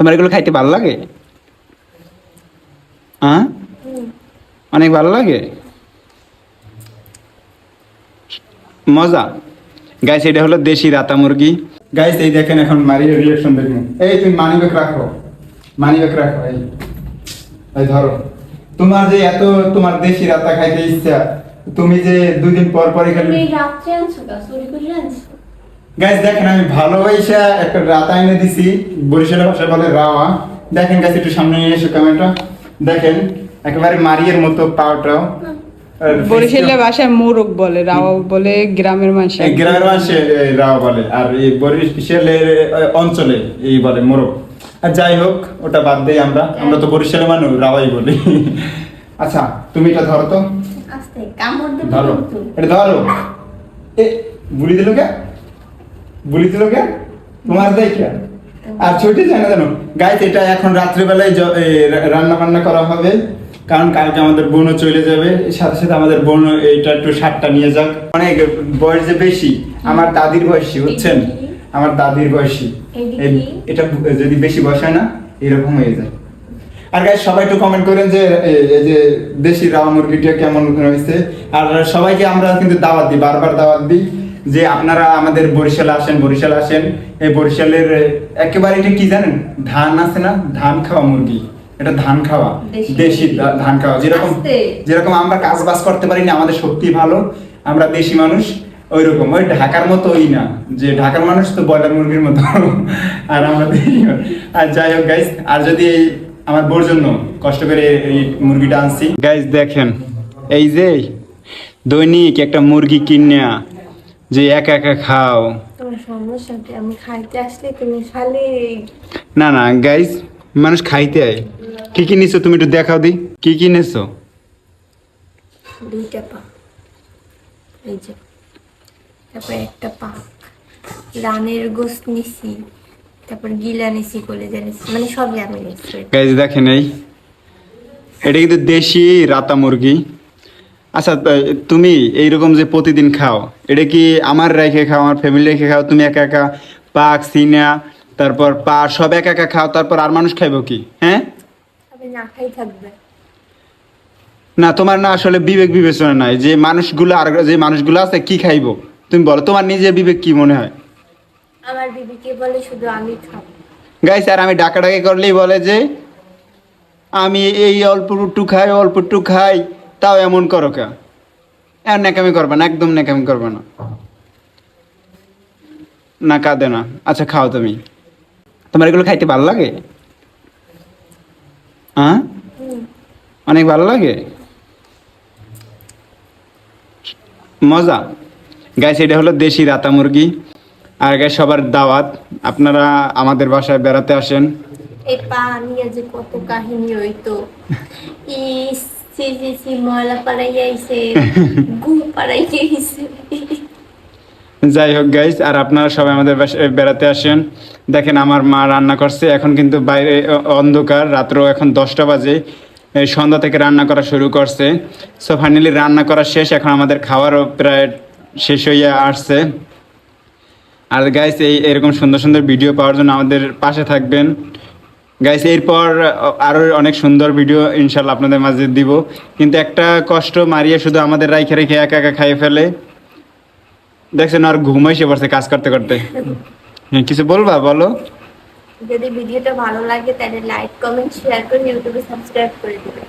তোমার এগুলো খাইতে ভালো লাগে? হ্যাঁ অনেক ভালো লাগে? মজা। গাইস, এটা হলো দেশি রাতা মুরগি। গাইস, এই দেখেন এখন মারির রিয়াকশন দেখুন। এই, তুমি মানি ব্যাগ রাখো। মানি ব্যাগ রাখো, এই। ধরো। তোমার যে এত তোমার দেশি রাতা খাইতে ইচ্ছা, তুমি যে দুই দিন পর পরে খালি রাত্রে আনছো চুরি করে আনছো? গাইস দেখেন আমি ভালোবাসা একটা রাতা এনে দিছি বরিশালের ভাষায় বলে রাওয়া। দেখেন গাইস একটু সামনে নিয়ে এসো ক্যামেরাটা দেখেন একেবারে মারিয়ের মতো পাওটাও আর বরিশালের ভাষায় মোরগ বলে রাও বলে গ্রামের মানুষ গ্রামের মানুষে এই রাওয়া বলে আর এই বরিশালের অঞ্চলে এই বলে মোরগ। আর যাই হোক ওটা বাদ দেই আমরা। আমরা তো বরিশালের মানুষ রাওয়াই বলি। আচ্ছা তুমি এটা ধরো তো। আস্তে কামড় দেবে ধরো। এটা ধরো। এ বুলি দিল কে? বুলি দিল কে? তোমার দেয় কে আর ছুটি যায় না জানো? গাইতে এটা এখন রাত্রিবেলায় রান্না বান্না করা হবে। কারণ কালকে আমাদের বোনও চলে যাবে। সাথে সাথে আমাদের বোন এইটা একটু সারটা নিয়ে যাক। অনেক বয়স যে বেশি আমার দাদির বয়সী বুঝছেন? আমার দাদির বয়সী। এটা যদি বেশি বয়স হয় না এরকম হয়ে যায়। আর গাইস সবাই একটু কমেন্ট করেন যে এই যে দেশি রাওয়া মুরগিটা কেমন হয়েছে আর সবাইকে আমরা কিন্তু দাওয়াত দিই বারবার দাওয়াত দিই। যে আপনারা আমাদের বরিশালে আসেন বরিশাল আসেন এই বরিশালের একেবারে এটা কি জানেন? ধান আছে না? ধান খাওয়া মুরগি। এটা ধান খাওয়া। দেশি। ধান খাওয়া। যেরকম যেরকম আমরা কাজ বাজ করতে পারি না আমাদের শক্তি ভালো। আমরা দেশি মানুষ ওই রকম ওই ঢাকার মতো ওই না যে ঢাকার মানুষ তো ব্রয়লার মুরগির মতো। আর আমরা আর যাই হোক গাইস আর যদি এই আমার বোর জন্য কষ্ট করে এই মুরগিটা আনছি। গাইস দেখেন এই যে দৈনিক একটা মুরগি কিনা যে একা একা খাও। আমি খাইতে আসলে তুমি খালি না না গাইস মানুষ খাইতে আয়। কি কি নিছো তুমি একটু দেখাও দি। কি কি নিছো? দুইটা পা এই যে তারপর একটা পা রানের গোস নিছি তারপর গিলা নিছি কলেজা নিছি মানে সবই আমি নিছি। গাইজ দেখেন এই। এটা কিন্তু দেশি রাতা মুরগি। আচ্ছা তুমি এইরকম যে প্রতিদিন খাও এটা কি আমার রেখে খাও আমার ফ্যামিলি রেখে খাও? তুমি একা একা পাক সিনা তারপর পা সব একা একা খাও তারপর আর মানুষ খাইবো কি? হ্যাঁ? না খাই থাকবে। না তোমার না আসলে বিবেক বিবেচনা নাই যে মানুষগুলো আর যে মানুষগুলো আছে কি খাইবো? তুমি বলো তোমার নিজের বিবেক কি মনে হয়? আমার বিবিকে বলে শুধু আমি খাব। গাইস আর আমি ডাকা ডাকি করলেই বলে যে আমি এই অল্প একটু খাই অল্প একটু খাই। তাও এমন করো কে? আর নেকামি করবে না একদম নেকামি করবে না। না কাঁদে না। আচ্ছা খাও তুমি। তোমার এগুলো খাইতে ভালো লাগে? হ্যাঁ অনেক ভালো লাগে? মজা। গাইস এটা হলো দেশি রাতা মুরগি। আর গাইস সবার দাওয়াত। আপনারা আমাদের বাসায় বেড়াতে আসেন। এই পা নিয়ে যে কত কাহিনী হইতো। ইস ময়লা আইছে গু আইছে। যাই হোক গাইস আর আপনারা সবাই আমাদের বেড়াতে আসেন। দেখেন আমার মা রান্না করছে এখন কিন্তু বাইরে অন্ধকার রাত্র এখন দশটা বাজে। সন্ধ্যা থেকে রান্না করা শুরু করছে। সো ফাইনালি রান্না করা শেষ এখন আমাদের খাওয়ারও প্রায় শেষ হয়ে আসছে। আর গাইস এই এরকম সুন্দর সুন্দর ভিডিও পাওয়ার জন্য আমাদের পাশে থাকবেন। গাইস এরপর আরও অনেক সুন্দর ভিডিও ইনশাল্লাহ আপনাদের মাঝে দিব। কিন্তু একটা কষ্ট মারিয়ে শুধু আমাদের রাইখে রেখে একা একা খাইয়ে ফেলে। দেখছেন আর ঘুমাইছে পড়ছে কাজ করতে করতে। হ্যাঁ, কিছু বলবা বলো? যদি ভিডিওটা ভালো লাগে তাহলে লাইক কমেন্ট শেয়ার করে ইউটিউবে সাবস্ক্রাইব করে দিবেন।